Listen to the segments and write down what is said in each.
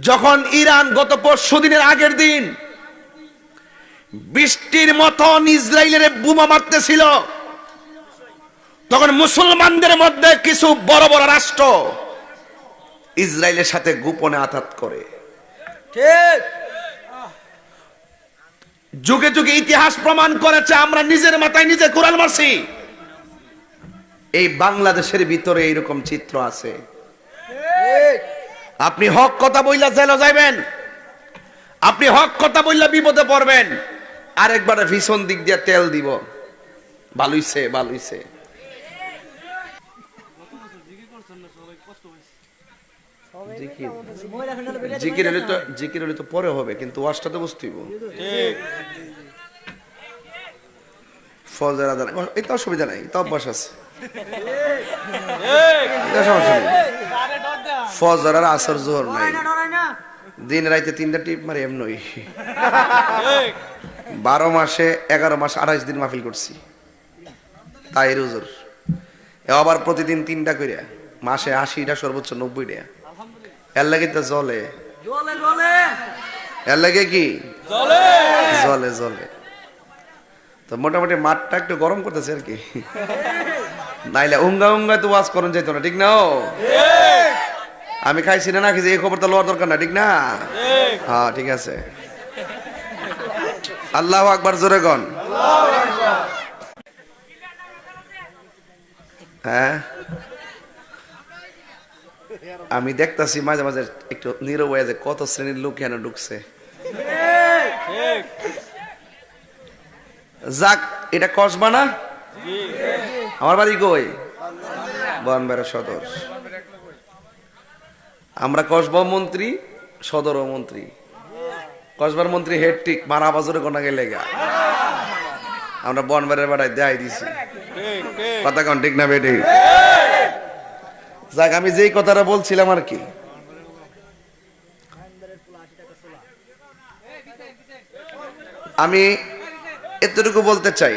যখন ইরান গত পরশু দিনের আগের দিন বৃষ্টির মতন ইসরায়েলের বোমা মারতেছিল তখন মুসলমানদের মধ্যে কিছু বড় বড় রাষ্ট্র ইসরায়েলের সাথে গোপনে আঘাত করে। ঠিক। যুগে যুগে ইতিহাস প্রমাণ করেছে আমরা নিজের মাথায় নিজে কোরআন মারছি। এই বাংলাদেশের ভিতরে এইরকম চিত্র আছে। ঠিক। আপনি হক কথা বইলা জেলে যাইবেন। আপনি হক কথা বইলা বিপদে পড়বেন। আরেকবার ভীষণ দিক দিয়ে তেল দিব। ভালোইছে ভালোইছে জিকির। জিকির হলে তো জিকির হলে তো পরে হবে কিন্তু তো ফজর আদান এটা অসুবিধা নাই এটা অভ্যাস আছে। সমস্যা নেই। ফজর আর আসর জোহর নাই। দিন রাইতে তিনটা টিপ মারি এমনই। বারো মাসে এগারো মাস আঠাইশ দিন মাহফিল করছি। তাই রুজুর। আবার প্রতিদিন তিনটা করে মাসে আশিটা সর্বোচ্চ নব্বইটা। এর লাগে তো জলে। এর লাগে কি? জলে জলে। তো মোটামুটি মাঠটা একটু গরম করতেছে আর কি। নাইলে উঙ্গা উঙ্গা তো ওয়াজ করুন যেত না, ঠিক না আমি খাইছি না নাকি যে এই খবরটা লওয়ার দরকার না, ঠিক না? হ্যাঁ ঠিক আছে। আল্লাহ আকবার, জোরে গন হ্যাঁ? আমি দেখতাছি মাঝে মাঝে একটু নীরব হয়ে যে কত শ্রেণির লোক কেন ঢুকছে। যাক, এটা কসবা না? আমার বাড়ি কই? বনবেড়া সদর। আমরা কসবা মন্ত্রী সদর মন্ত্রী। কসবার মন্ত্রী হেড টিক মারা বাজরে কোনা গেলে গা। আমরা বনবেড়ার বেড়ায় দেয় দিছি। কথা কন, ঠিক না বেটি যাক, আমি যেই কথাটা বলছিলাম আর কি। আমি এতটুকু বলতে চাই।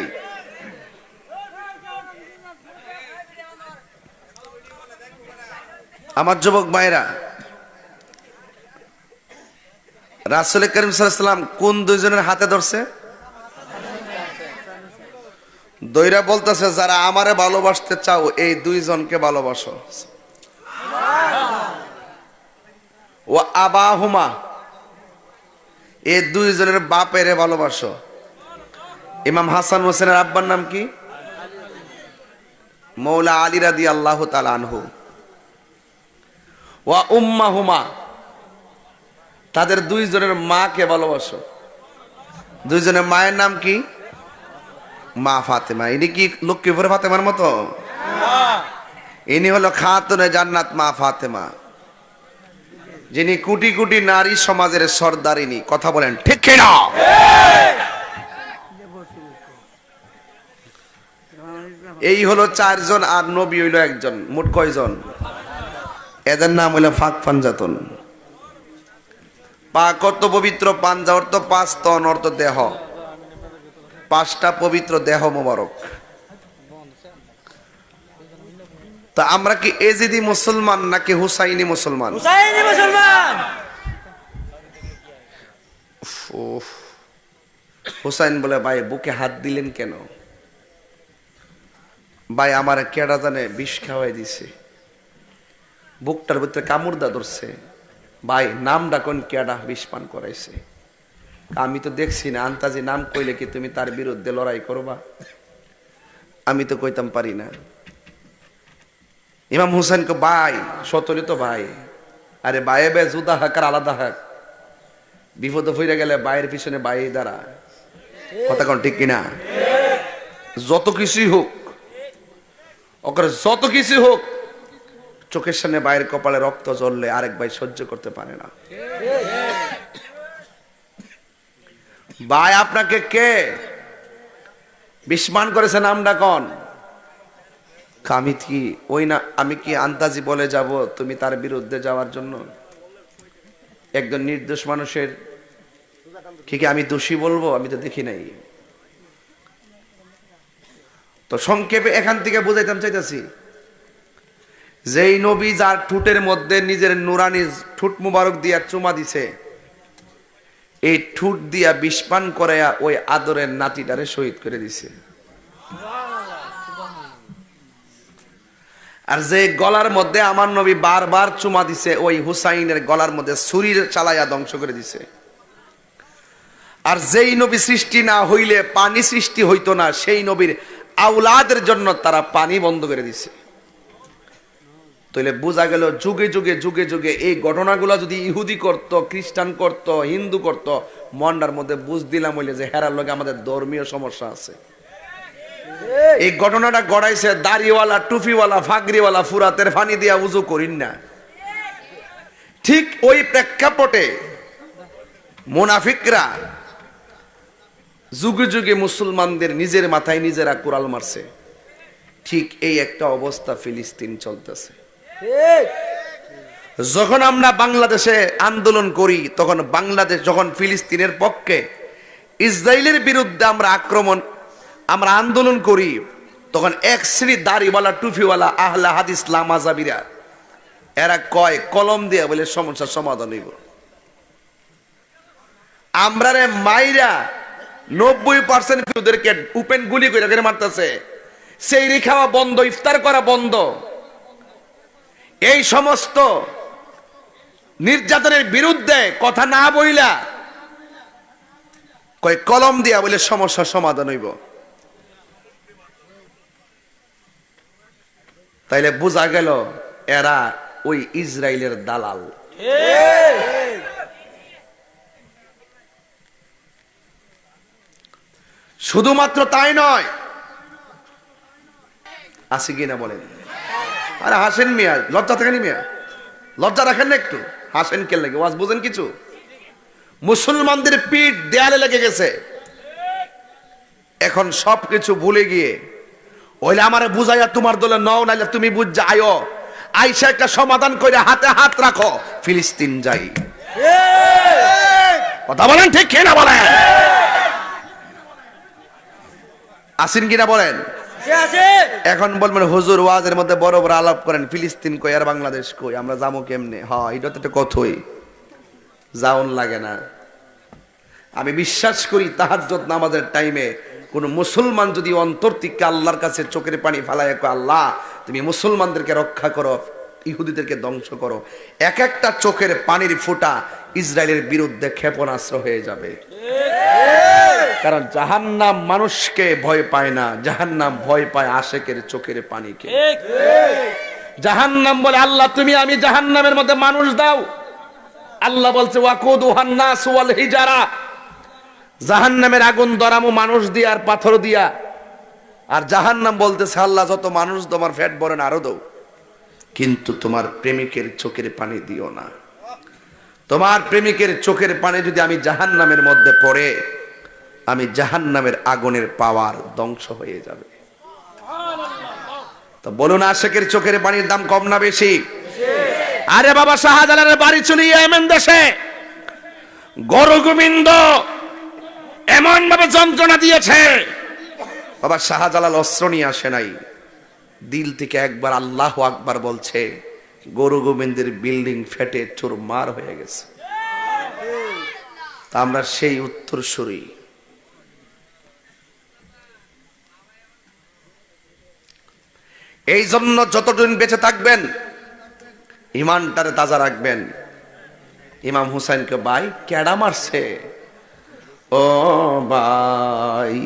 আমার যুবক ভাইরা রাসুল করিম সাল্লাম কোন দুইজনের হাতে ধরছে? দইরা বলতেছে, যারা আমারে ভালোবাসতে চাও, এই দুইজনকে ভালোবাসো। ও আবাহুমা এই দুইজনের বাপেরে ভালোবাসো। ইমাম হাসান হোসেনের আব্বার নাম কি? মৌলা আলী রাদি আল্লাহ আনহু। ওয়া উম্মা হুমা তাদের দুইজনের মাকে ভালোবাসো। দুইজনের মায়ের নাম কি? মা ফাতেমা। ইনি কি লক্ষ্মী লক্ষ্মীপুর ফাতেমার মতো? ইনি হলো খাতুনে জান্নাত মা ফাতেমা। যিনি কোটি কোটি নারী সমাজের সর্দারিনী কথা বলেন ঠিক কিনা? এই হলো চারজন আর নবী হইল একজন মোট কয়জন? এদের নাম হইল ফাঁক পাঞ্জাতন পাক অর্থ পবিত্র পাঞ্জা অর্থ পাঁচ তন অর্থ দেহ। পাঁচটা পবিত্র দেহ মোবারক। তা আমরা কি এজিদি মুসলমান নাকি হুসাইনি মুসলমান? হুসাইনি মুসলমান! হুসাইন বলে ভাই বুকে হাত দিলেন কেন? ভাই আমার কেডা জানে বিষ খাওয়াই দিছে। বুকটার ভিতরে কামড়দা ধরছে। ভাই নাম ডাকন কেডা বিষ পান করাইছে? আমি তো দেখছি না আন্তাজি নাম কইলে কি তুমি তার বিরুদ্ধে লড়াই করবা? আমি তো কইতাম পারি না। ইমাম হুসাইন কো ভাই সতলি তো ভাই। আরে বায়ে বে জুদা হাক আর আলাদা হাক। বিপদে ফিরে গেলে বাইয়ের পিছনে বাই দ্বারা কথা কোন ঠিক কিনা? যত কিছুই হোক ওখানে যত কিছু হোক, চোখের সামনে বাইরের কপালে রক্ত জ্বললে আরেক ভাই সহ্য করতে পারে না। ভাই, আপনাকে কে? বিস্মান করেছে নামটা কন। আমি কি, ওই না, আমি কি আন্তাজি বলে যাব তুমি তার বিরুদ্ধে যাওয়ার জন্য? একজন নির্দোষ মানুষের, কি কি আমি দোষী বলব? আমি তো দেখি নাই। তো সংক্ষেপে এখান থেকে বুঝাইতাম, চাইতেছি। যেই নবী যার ঠুটের মধ্যে নিজের নুরানি ঠুট মুবারক দিয়া চুমা দিছে, এই ঠুট দিয়া বিষপান করে ওই আদরের নাতিটারে শহীদ করে দিছে। আর যে গলার মধ্যে আমার নবী বারবার চুমা দিছে, ওই হুসাইনের গলার মধ্যে ছুরির চালাইয়া ধ্বংস করে দিছে। আর যেই নবী সৃষ্টি না হইলে, পানি সৃষ্টি হইতো না, সেই নবীর আউলাদের জন্য তারা পানি বন্ধ করে দিছে। তাহলে বোঝা গেল যুগে যুগে যুগে যুগে এই ঘটনাগুলো যদি ইহুদি করত, খ্রিস্টান করত, হিন্দু করত মন্ডার মধ্যে বুঝ দিলাম হইলে যে হেরার লগে আমাদের ধর্মীয় সমস্যা আছে। এই ঘটনাটা গড়াইছে দাড়িওয়ালা, টুপিওয়ালা ফাগরিওয়ালা ফুরাতের ফানি দিয়া উজু করিন না। ঠিক ওই প্রেক্ষাপটে মোনাফিকরা যুগে যুগে মুসলমানদের নিজের মাথায় নিজেরা কোরাল মারছে। ঠিক এই একটা অবস্থা ফিলিস্তিন চলতেছে। যখন আমরা বাংলাদেশে আন্দোলন করি, তখন বাংলাদেশ যখন ফিলিস্তিনের পক্ষে ইসরায়েলের বিরুদ্ধে আমরা আক্রমণ, আমরা আন্দোলন করি, তখন এক শ্রেণি দাড়িওয়ালা টুফিওয়ালা আহলা হাদিস, লামাজাবিরা, এরা কয়, কলম দিয়ে বলে সমস্যার সমাধান হইব। আমরা রে মাইরা নব্বই পার্সেন্ট ওদেরকে উপেন গুলি করে মারতেছে। বন্ধ, ইফতার করা বন্ধ। এই সমস্ত নির্যাতনের বিরুদ্ধে কথা না বইলা কয় কলম দিয়া বলে সমস্যার সমাধান হইব। তাইলে বোঝা গেল, এরা ওই ইসরায়েলের দালাল। শুধুমাত্র তাই নয়। আসি কিনা বলেন। আরে হাসেন মিয়া লজ্জা থাকেনি মিয়া? লজ্জা রাখেন না একটু। হাসেন কে লাগে? ওয়াজ বুঝেন কিছু? মুসলমানদের পিঠ দেয়ালে লেগে গেছে। এখন সব কিছু ভুলে গিয়ে ওইলে আমারে বুঝাইয়া তোমার দলে নও নাইলে তুমি বুঝ আয়ো আইসা একটা সমাধান করে হাতে হাত রাখো। ফিলিস্তিন যাই। কথা বলেন ঠিক কিনা বলেন? আসিন কিনা বলেন? এখন বলবেন হুজুর ওয়াজের মধ্যে বড় বড় আলাপ করেন ফিলিস্তিন কই আর বাংলাদেশ কই? আমরা যাব কেমনে? হ এটা তো কথাই। যাওন লাগে না। আমি বিশ্বাস করি তাহাজ্জত নামাজের টাইমে কোন মুসলমান যদি অন্তর থেকে আল্লাহর কাছে চোখের পানি ফালায় আল্লাহ তুমি মুসলমানদেরকে রক্ষা করো ইহুদিদেরকে ধ্বংস করো। এক একটা চোখের পানির ফোঁটা ইসরায়েলের বিরুদ্ধে ক্ষেপণাস্ত্র হয়ে যাবে। কারণ জাহান্নাম মানুষকে ভয় পায় না, জাহান্নাম ভয় পায় আশেকের চোখের পানিকে। জাহান্নাম বলে, আল্লাহ, তুমি আমি জাহান্নামের মধ্যে মানুষ দাও। আল্লাহ বলছে, ওয়াকুদ হিজারা। জাহান্নামের আগুন দরামো মানুষ দিয়া আর পাথর দিয়া। আর জাহান্নাম বলতেছে, আল্লাহ, যত মানুষ তোমার ফ্যাট বরেন আরও দাও। কিন্তু তোমার প্রেমিকের চোখের পানি দিও না। তোমার প্রেমিকের চোখের পানি যদি আমি জাহান্নামের মধ্যে পড়ে আমি জাহান্নামের আগুনের পাওয়ার ধ্বংস হয়ে যাবে। তো বলুন আশেকের চোখের পানির দাম কম না বেশি? আরে বাবা শাহজালালের বাড়ি চলে এমন দেশে গরু গোবিন্দ এমন ভাবে যন্ত্রণা দিয়েছে। বাবা শাহজালাল অস্ত্র নিয়ে আসে নাই। দিল থেকে একবার আল্লাহ আকবার বলছে গরু গোবিন্দের বিল্ডিং ফেটে চোর মার হয়ে গেছে। তা আমরা সেই উত্তর সুরি এই জন্য যতদিন বেঁচে থাকবেন, ইমানটারে তাজা রাখবেন। ইমাম হুসাইনকে ভাই কেডা মারছে? ও ভাই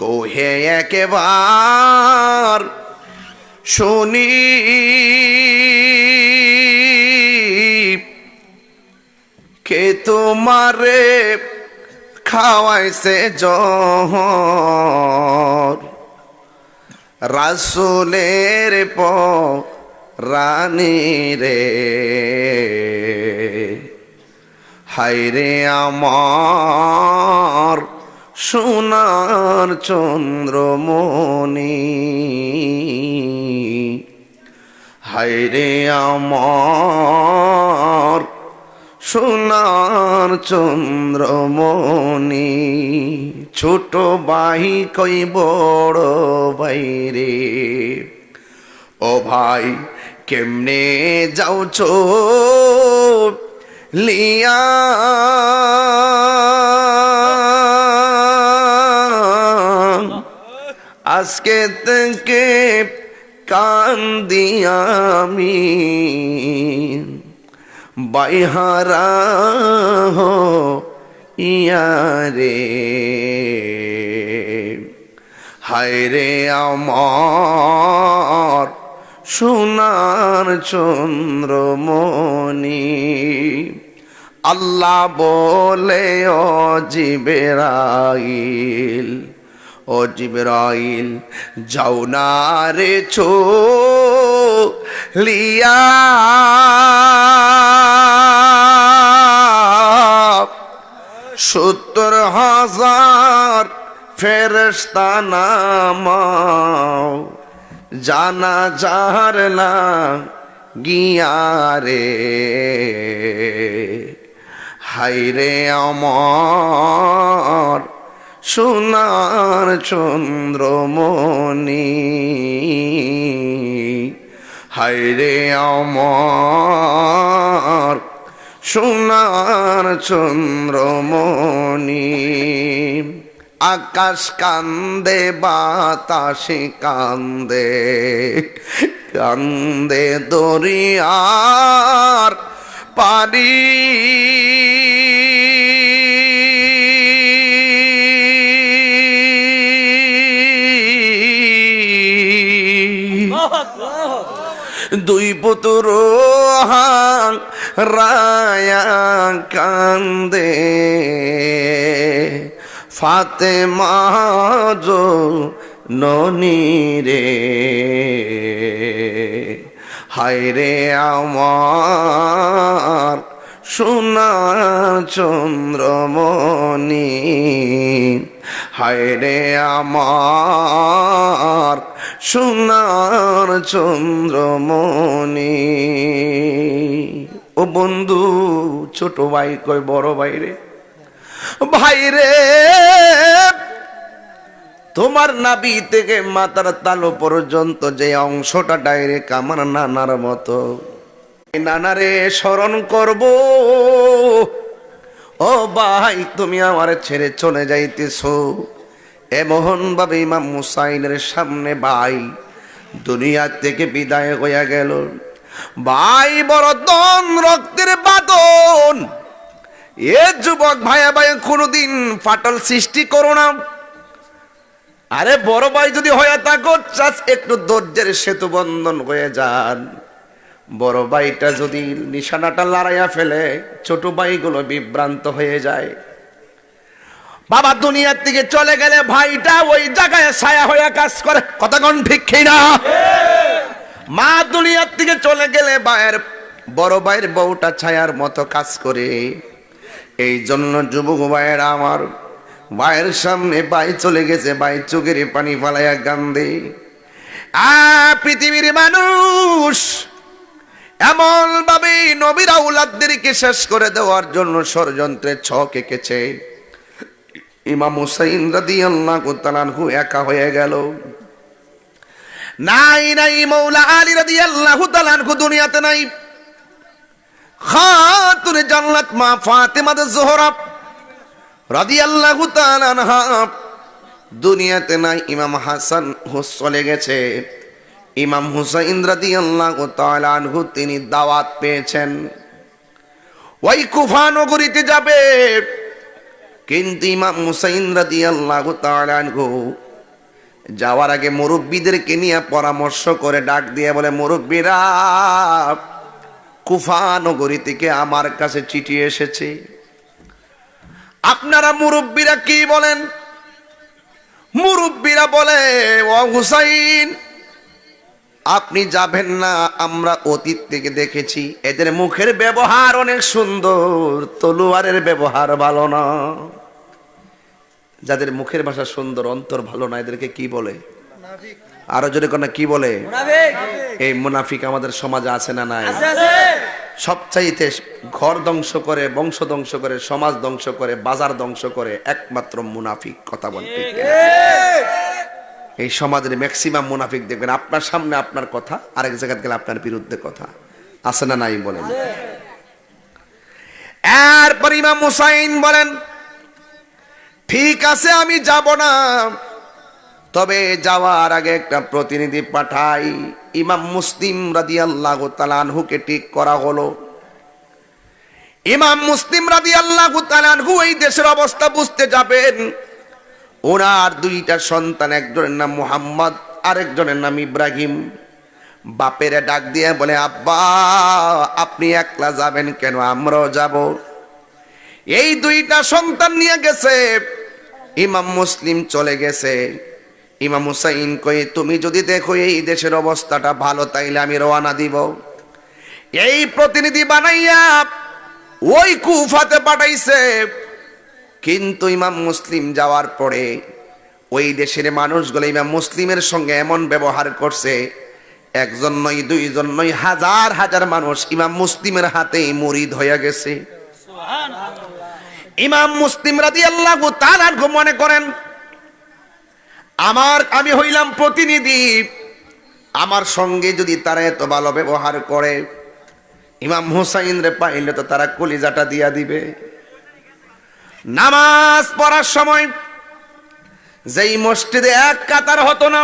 কোহে একেবার শুনি। কে তোমারে খাওয়াইছে জহর রাসুলের প রানী রে। হাইরে আমার সোনার চন্দ্রমণি। হাইরে আমার সোনার চন্দ্রমণি, ছোট বাহি কই বড় বাইরে ও ভাই, কেমনে যাও চো লিয়া? আজকে থেকে কান্দি আমি। বাইহারা হো ইয়ারে। হায় রে আমার সোনার চন্দ্রমণি। আল্লাহ বলে ও ও জিবরাইল, যাও না রে ছো, লিয়া। সত্তর হাজার ফেরস্তা নামাও, জানা যার না গিয়ারে হাইরে আমার সোনার চন্দ্রমণি। হাইরে আমার সোনার চন্দ্রমণি। আকাশ কান্দে বাতাসে কান্দে কান্দে দরিয়ার পারি দুই পুতুর রায়া কান্দে। ফাতে মাজো ননি রে হায় রে আমার সোনার চন্দ্রমণি হায় রে আমার সোনার চন্দ্রমণি। ও বন্ধু, ছোট ভাই কয়, বড় ভাই রে। তোমার নাবি থেকে মাথার তালো পর্যন্ত যে অংশটা ডাইরেক্ট আমার নানার মতো। নানারে স্মরণ করব। ও ভাই, তুমি আমার ছেড়ে চলে যাইতেছো। এমন ভাবে ইমাম মুসাইনের সামনে ভাই দুনিয়া থেকে বিদায় হইয়া গেল। ভাই বড় দন রক্তের বাদন এ যুবক ভাইয়া ভাই, কোনোদিন ফাটল সৃষ্টি করো না। আরে বড় ভাই যদি হয়ে থাকো চাষ একটু ধৈর্যের সেতু বন্ধন হয়ে যান। বড় ভাইটা যদি নিশানাটা লড়াইয়া ফেলে, ছোট ভাইগুলো বিভ্রান্ত হয়ে যায়। বাবা দুনিয়ার থেকে চলে গেলে ভাইটা ওই জায়গায় ছায়া হয়ে কাজ করে। কতক্ষণ ঠিক না? মা দুনিয়ার থেকে চলে গেলে ভাইয়ের বড় ভাইয়ের বউটা ছায়ার মতো কাজ করে। এই জন্য যুবক ভাইয়েরা আমার, ভাইয়ের সামনে ভাই চলে গেছে, ভাই চোখের পানি ফালাইয়া গান্ধে আ, পৃথিবীর মানুষ এমন ভাবে নবীরা উলাদদেরকে শেষ করে দেওয়ার জন্য ষড়যন্ত্রের ছক এঁকেছে। ইমাম হুসাইন রাদি আল্লাহ তালানহু একা হয়ে গেল। নাই নাই, মৌলা আলী রাদি আল্লাহ তালানহু দুনিয়াতে নাই। খাতুন জান্নাত মা ফাতেমা জোহরা রাদি আল্লাহ তালানহা দুনিয়াতে নাই, ইমাম হাসান হুস চলে গেছে। ইমাম হুসাইন রাদি আল্লাহ তালানহু তিনি দাওয়াত পেয়েছেন। ওই কুফা নগরীতে যাবে। কিন্তু ইমাম হুসাইন রাদি আল্লাহ তালানহু যাওয়ার আগে মুরব্বীদেরকে নিয়ে পরামর্শ করে ডাক দিয়ে বলে, মুরব্বীরা, কুফা নগরী থেকে আমার কাছে চিঠি এসেছে। আপনারা মুরব্বীরা কি বলেন? মুরব্বীরা বলে, ও হুসাইন, আপনি যাবেন না, আমরা অতীত থেকে দেখেছি। এদের মুখের ব্যবহার অনেক সুন্দর, তলোয়ারের ব্যবহার ভালো না। যাদের মুখের ভাষা সুন্দর অন্তর ভালো না এদেরকে কি বলে? আরও যদি কোন কি বলে? এই মুনাফিক আমাদের সমাজে আছে না নাই? সবচাইতে ঘর ধ্বংস করে বংশ ধ্বংস করে সমাজ ধ্বংস করে বাজার ধ্বংস করে একমাত্র মুনাফিক কথা বলতে এই। সমাজের ম্যাক্সিমাম মুনাফিক দেখবেন আপনার সামনে আপনার কথা আরেক জায়গায় গেলে আপনার বিরুদ্ধে কথা। আছে না নাই বলেন? এরপর ইমাম মুসাইন বলেন ঠিক আছে, আমি যাব না। তবে যাওয়ার আগে একটা প্রতিনিধি পাঠাই। ইমাম মুসলিম রাদি আল্লাহ তালানহুকে ঠিক করা হলো। ইমাম মুসলিম রাদি আল্লাহ তালানহু এই দেশের অবস্থা বুঝতে যাবেন। ওনার দুইটা সন্তান, একজনের নাম মুহাম্মদ, আরেকজনের নাম ইব্রাহিম। বাপের ডাক দিয়ে বলে, আব্বা, আপনি একলা যাবেন কেন? আমরাও যাব। এই দুইটা সন্তান নিয়ে গেছে। ইমাম মুসলিম চলে গেছে। ইমাম হুসাইন কই তুমি যদি দেখো এই দেশের অবস্থাটা ভালো, তাইলে আমি রওনা দিব। এই প্রতিনিধি বানাইয়া ওই কুফাতে পাঠাইছে। কিন্তু ইমাম মুসলিম যাওয়ার পরে ওই দেশের মানুষগুলো ইমাম মুসলিমের সঙ্গে এমন ব্যবহার করছে, একজন নয়, দুইজন নয়, হাজার হাজার মানুষ ইমাম মুসলিমের হাতেই মুরিদ হয়ে গেছে। ইমাম মুসলিম রাদি আল্লাহ তার মনে করেন, আমার, আমি হইলাম প্রতিনিধি। আমার সঙ্গে যদি তারা এত ভালো ব্যবহার করে, ইমাম হুসাইন রে পাইলে তো তারা কলিজাটা দিয়া দিবে। নামাজ পড়ার সময় যেই মসজিদে এক কাতার হতো না,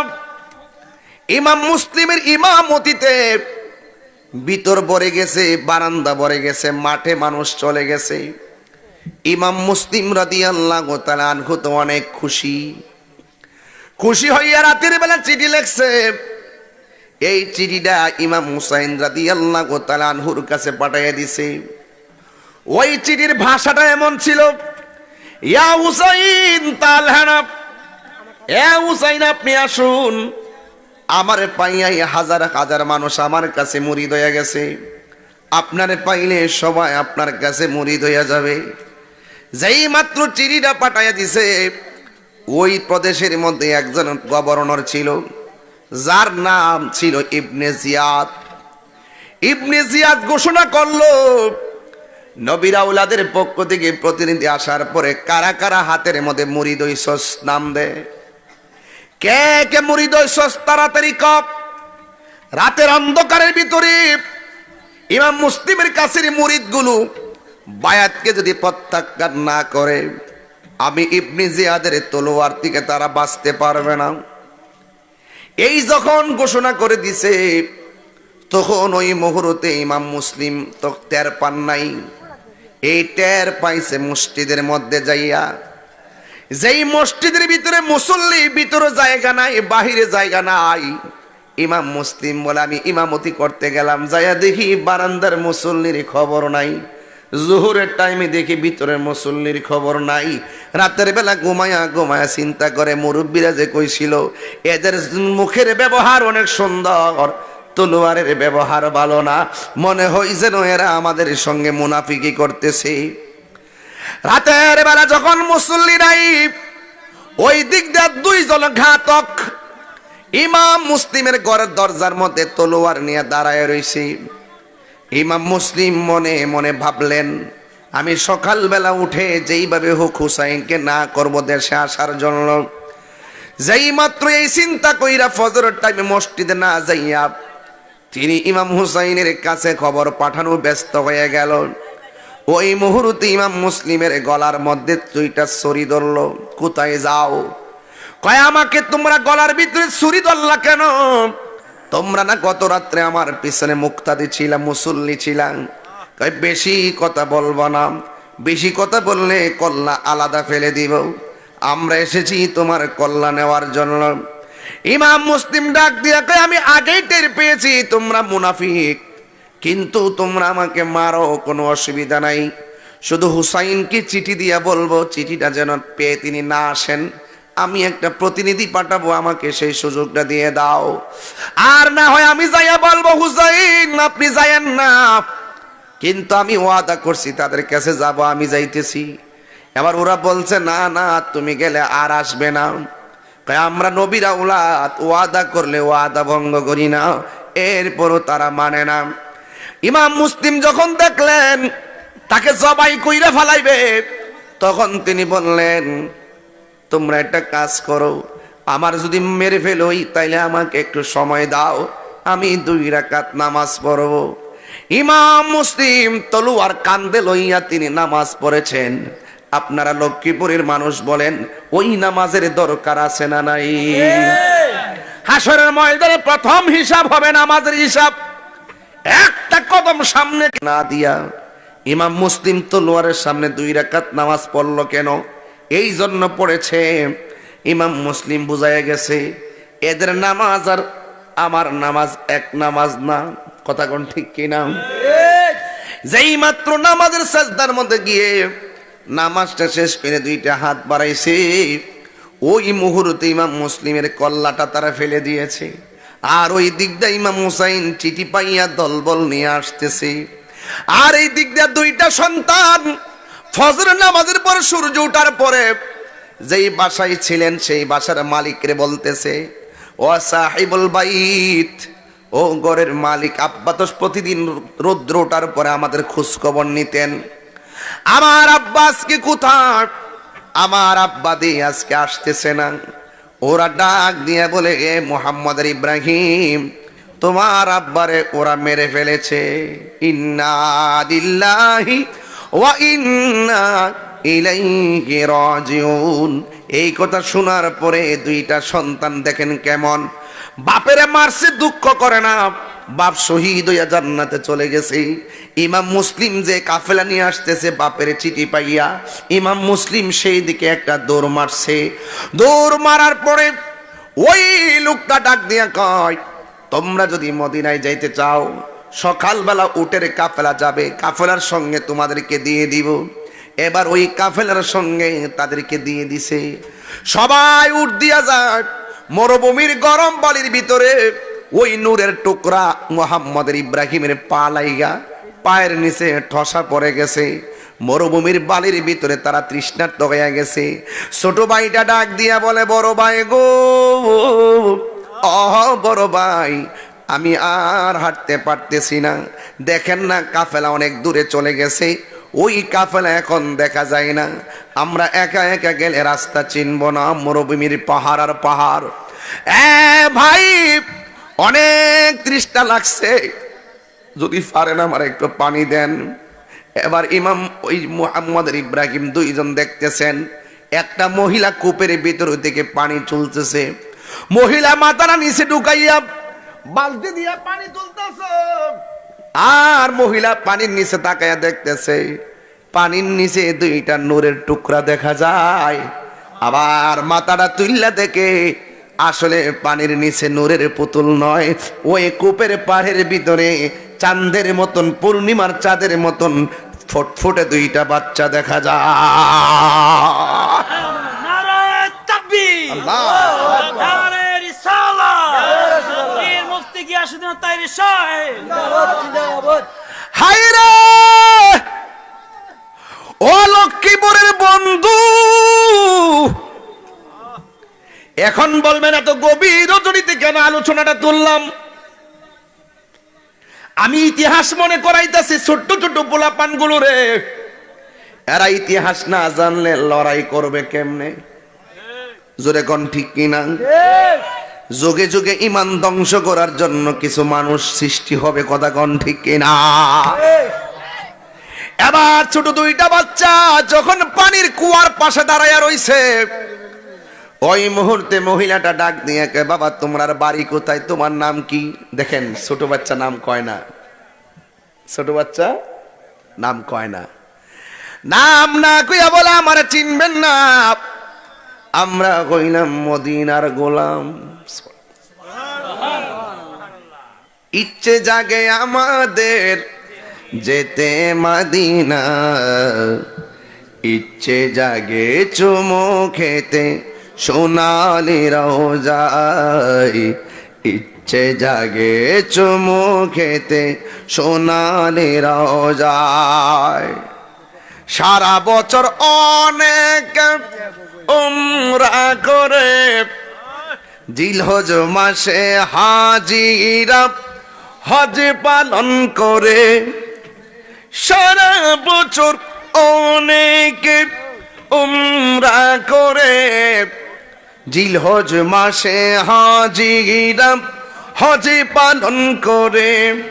ইমাম মুসলিমের ইমামতিতে ভিতর ভরে গেছে, বারান্দা ভরে গেছে, মাঠে মানুষ চলে গেছে। ইমাম মুসলিম রাদি আল্লাহ আনহু তো অনেক খুশি। খুশি হইয়া রাতের বেলা চিঠি লেখছে। এই চিঠিটা ইমাম হুসাইন রাদি আল্লাহ আনহুর কাছে পাঠাইয়া দিছে। ওই চিঠির ভাষাটা এমন ছিল, ইয়া হুসাইন, তালহানা এ হুসাইন, আপনি আসুন। আমার পাইয়াই হাজার হাজার মানুষ আমার কাছে মুরিদ হয়ে গেছে। আপনার পাইলে সবাই আপনার কাছে মুরিদ হইয়া যাবে। যেই মাত্র চিঠিটা পাঠাইয়া দিছে, ওই প্রদেশের মধ্যে একজন গভর্নর ছিল, যার নাম ছিল ইবনে জিয়াদ। ইবনে জিয়াদ ঘোষণা করল, নবীর আউলাদের পক্ষ থেকে প্রতিনিধি আসার পরে কারা কারা হাতের মধ্যে মুড়িদ ঐসস নাম দেয় কে কে মুড়িদ ঐসস তাড়াতাড়ি কপ। রাতের অন্ধকারের ভিতরে ইমাম মুসলিমের কাছের মুরিদগুলো বায়াতকে যদি প্রত্যাখ্যান না করে, আমি ইবনি জিয়াদের তলোয়ার থেকে তারা বাঁচতে পারবে না। এই যখন ঘোষণা করে দিছে, তখন ওই মুহূর্তে ইমাম মুসলিম তো টের পান নাই। এই টের পাইছে মসজিদের মধ্যে যাইয়া। যেই মসজিদের ভিতরে মুসল্লি ভিতরে জায়গা নাই, বাহিরে জায়গা নাই, ইমাম মুসলিম বলে, আমি ইমামতি করতে গেলাম, যাইয়া দেখি বারান্দার মুসল্লির খবর নাই। জোহরের টাইমে দেখি ভিতরের মুসল্লির খবর নাই। রাতের বেলা ঘুমায়া ঘুমায়া চিন্তা করে মুরব্বীরা যে কইছিল, এদের মুখের ব্যবহার অনেক সুন্দর, তলোয়ারের ব্যবহার ভালো না। মনে হয় যেন এরা আমাদের সঙ্গে মুনাফিকি করতেছে। রাতের বেলা যখন মুসল্লি নাই ওই দিক দিয়ে দুইজন ঘাতক ইমাম মুসলিমের ঘরের দরজার মধ্যে তলোয়ার নিয়ে দাঁড়ায় রয়েছে ইমাম মুসলিম মনে মনে ভাবলেন, আমি সকালবেলা উঠে যেইভাবে হোক হুসাইনকে না করব দেশে আসার জন্য, যেই মাত্র এই চিন্তা কইরা ফজরের টাইমে মসজিদে না যাইয়া তিনি ইমাম হুসাইনের কাছে খবর পাঠানো ব্যস্ত হয়ে গেল। ওই মুহূর্তে ইমাম মুসলিমের গলার মধ্যে দুইটা ছড়ি ধরল, কোথায় যাও? কয়, আমাকে তোমরা গলার ভিতরে ছুরি ধরলা কেন? তোমরা না গত রাত্রে আমার পিছনে মুক্তাদি ছিলাম মুসল্লি ছিলাম বেশি কথা বলব না। বেশি কথা বললে কল্লা আলাদা ফেলে দিব। আমরা এসেছি তোমার কল্লা নেওয়ার জন্য। ইমাম মুসলিম ডাক দিয়া আমি আগেই টের পেয়েছি তোমরা মুনাফিক। কিন্তু তোমরা আমাকে মারো, কোনো অসুবিধা নাই। শুধু হুসাইনকে চিঠি দিয়া বলব, চিঠিটা যেন পেয়ে তিনি না আসেন। আমি একটা প্রতিনিধি পাঠাবো, আমাকে সেই সুযোগটা দিয়ে দাও। আর না হয় আমি যাইয়া বলব, হুসাইন, আপনি যাইয়েন না। কিন্তু আমি ওয়াদা করছি, তাদের কাছে যাব, আমি যাইতেছি। এবার ওরা বলছে, না না, তুমি গেলে আর আসবে না। আমরা নবীরা উলাত ওয়াদা করলে ওয়াদা ভঙ্গ করি না। এরপরও তারা মানে না। ইমাম মুসলিম যখন দেখলেন, তাকে জবাই কইরে ফেলাইবে, তখন তিনি বললেন তোমরা একটা কাজ করো, আমার যদি মেরে ফেলোই তাইলে আমাকে একটু সময় দাও, আমি দুই রাকাত নামাজ পড়ব। ইমাম মুসলিম তলুয়ার কান্দে লইয়া তিনি নামাজ পড়েছেন। আপনারা লক্ষ্মীপুরের মানুষ বলেন, ওই নামাজের দরকার আছে না নাই? হাসরের ময়দানে প্রথম হিসাব হবে নামাজের হিসাব। একটা কদম সামনে না দিয়া ইমাম মুসলিম তলোয়ারের সামনে দুই রাকাত নামাজ পড়ল কেন? এই জন্য পড়েছে। ইমাম মুসলিম বুঝাইয়া গেছে, এদের নামাজ আর আমার নামাজ এক নামাজ না। কথা কোন ঠিক কিনা? যেই মাত্র নামাজের সাজদার মধ্যে গিয়ে নামাজটা শেষ করে দুইটা হাত বাড়াইছে, ওই মুহূর্তে ইমাম মুসলিমের কল্লাটা তারা ফেলে দিয়েছে। আর ওই দিকটা ইমাম হুসাইন চিঠি পাইয়া দলবল নিয়ে আসতেছে। আর এই দিকটা দুইটা সন্তান ফজর নামাজের পর সূর্য ওঠার পরে যেই বাসায় ছিলেন, সেই বাসার মালিকরে বলতেছে, ও সাহিবুল বাইত, ও ঘরের মালিক, আব্বা তো প্রতিদিন রৌদ্র ওঠার পরে আমাদের খোঁজ খবর নিতেন। আমার আব্বা আজকে কোথায়? আমার আব্বা দিয়ে আজকে আসতেছে না। ওরা ডাক দিয়ে বলে, এ মোহাম্মদ ইব্রাহিম, তোমার আব্বারে ওরা মেরে ফেলেছে। ইন্না এই কথা শোনার পরে দুইটা সন্তান দেখেন কেমন। বাপেরে মারছে, দুঃখ করে না। বাপ শহীদ হইয়া জান্নাতে চলে গেছে। ইমাম মুসলিম যে কাফেলা নিয়ে আসতেছে, বাপের চিঠি পাইয়া ইমাম মুসলিম সেই দিকে একটা দৌড় মারছে। দৌড় মারার পরে ওই লোকটা ডাক দিয়া কয়, তোমরা যদি মদিনায় যাইতে চাও সকালবেলা উটের কাফেলা যাবে, কাফেলার সঙ্গে তোমাদেরকে দিয়ে দিব। এবার ওই কাফেলার সঙ্গে তাদেরকে দিয়ে দিছে। সবাই উঠ দিয়া যায়, মরুভূমির গরম বালির ভিতরে ওই নূরের টুকরা মোহাম্মদের ইব্রাহিমের পা লাইগা, পায়ের নিচে ঠসা পড়ে গেছে। মরুভূমির বালির ভিতরে তারা তৃষ্ণার্ত হয়ে গেছে। ছোট ভাইটা ডাক দিয়া বলে, বড় ভাই গো, অহ, বড় ভাই আমি আর হাঁটতে পারতেছি না। দেখেন না, কাফেলা অনেক দূরে চলে গেছে। ওই কাফেলা এখন দেখা যায় না। আমরা একা একা গেলে রাস্তা চিনব না, মরুভূমির পাহাড় আর পাহাড়। এ ভাই, অনেক তৃষ্ণা লাগছে। যদি পারেন আমার একটু পানি দেন। এবার ইমাম ওই মোহাম্মদ ইব্রাহিম দুইজন দেখতেছেন। একটা মহিলা কূপের ভিতর থেকে পানি চলতেছে। মহিলা মাতারা নিচে ঢুকাইয়া বালতি দিয়া পানি তুলতেছে। আর মহিলা পানির নিচে তাকাইয়া দেখতেছে পানির নিচে দুইটা নূরের টুকরা দেখা যায়। আবার মাথাটা তুইল্লা দেখে আসলে পানির নিচে নূরের পুতুল নয় ওই কূপের পাড়ের ভিতরে চাঁদের মতন পূর্ণিমার চাঁদের মতন ফুটফুটে দুইটা বাচ্চা দেখা যায়। আল্লাহ। গিয়াসউদ্দিন তাইরি সাহেব জিন্দাবাদ জিন্দাবাদ। হাইরে ও লক্ষ্মীপুরের বন্ধু। এখন বলবেন এত গভীর রজনীতে কেন আলোচনাটা তুললাম? আমি ইতিহাস মনে করাইতেছি ছোট্ট ছোট্ট পোলাপানগুলো রে। এরা ইতিহাস না জানলে লড়াই করবে কেমনে? জোরে কোন ঠিক কিনা? ঠিক। যুগে যুগে ইমান ধ্বংস করার জন্য কিছু মানুষ সৃষ্টি হবে, কথা কন ঠিক ঠিক এবার ছোট দুইটা বাচ্চা যখন পানির কুয়ার পাশে দাঁড়াইয়া রইছে, ওই মুহূর্তে মহিলাটা ডাক দিয়ে বাবা, তোমার বাড়ি কোথায়? তোমার নাম কি? দেখেন, ছোট বাচ্চা নাম কয় না। ছোট বাচ্চা নাম কয় না। নাম না কইয়া বলে, আমার চিনবেন না। আমরা কইলাম মদিনার গোলাম। ইচ্ছে জাগে আমাদের যেতে মাদিনা। ইচ্ছে জাগে চুমো খেতে সোনালি যায় ইচ্ছে জাগে চুমো খেতে সোনালি যায় সারা বছর অনেক উমরা করে। জিলহজ মাসে হাজিরা হজ পালন করে। সারা বছর অনেকে উমরা করে। জিল হজ মাসে হাজিরা হজে পালন করে।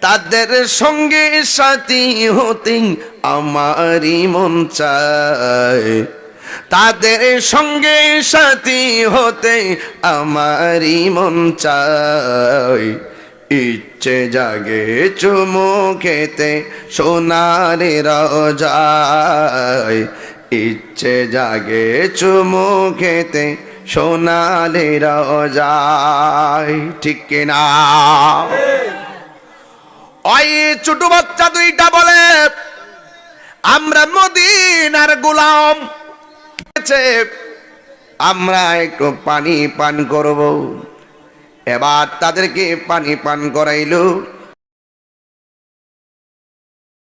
তাদের সঙ্গে সাথী হতে আমারই মন চায়। তাদের সঙ্গে সাথী হতে আমারই মন চায়। ইচ্ছে জাগে চুমু খেতে সোনারে রাজায়। ইচ্ছে জাগে চুমু খেতে সোনালে রাজায়। ঠিক কিনা ওই ছোট বাচ্চা দুইটা বলে, আমরা মদিনার গোলাম। হয়েছে, আমরা একটু পানি পান করব। এবার তাদেরকে পানি পান করাইলো।